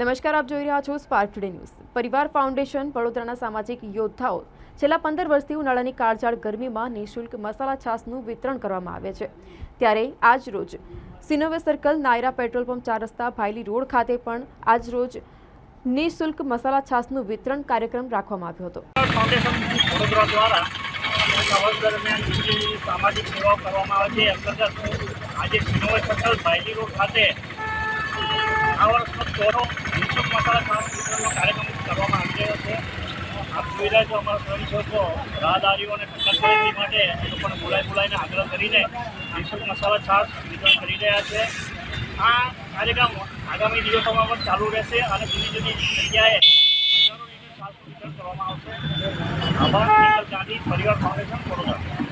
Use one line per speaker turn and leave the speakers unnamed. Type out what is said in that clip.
નમસ્કાર, આપ જોઈ રહ્યા છો Spark Today News Parivar foundation વડોદરાના સામાજિક યોદ્ધાઓ છેલ્લા પંદર વર્ષથી ઉનાળાની કાળઝાળ ગરમીમાં નિઃશુલ્ક મસાલા છાસનું વિતરણ કરવામાં આવે છે. ત્યારે આજ રોજ સિનોવે સર્કલ નાયરા પેટ્રોલ પંપ ચાર રસ્તા, ભાયલી રોડ ખાતે પણ આજ રોજ નિઃશુલ્ક મસાલા છાસનું વિતરણ કાર્યક્રમ રાખવામાં આવ્યો હતો.
વડોદરા સામાજિક સેવાઓ કરવામાં આવે છે, અંતર્ગત આજે સિનોવે સર્કલ ભાયલી રોડ ખાતે ચોરો નિઃશુલ્ક મસાલા છાશ વિતરણનો કાર્યક્રમ કરવામાં આવી રહ્યો છે. આપ જોઈ રહ્યા છો અમારા સ્વયંસેવકો રાહદારીઓ અને કચરાથી માટે લોકોને બોલાઈ બોલાઈને આગ્રહ કરીને નિઃશુલ્ક મસાલા છાશ વિતરણ કરી રહ્યા છે. આ કાર્યક્રમ આગામી દિવસોમાં પણ ચાલુ રહેશે અને જુદી જુદી જગ્યાએ હજારો લીટર છાશનું વિતરણ કરવામાં આવશે. આભાર ગાંધી, પરિવાર ફાઉન્ડેશન, વડોદરા.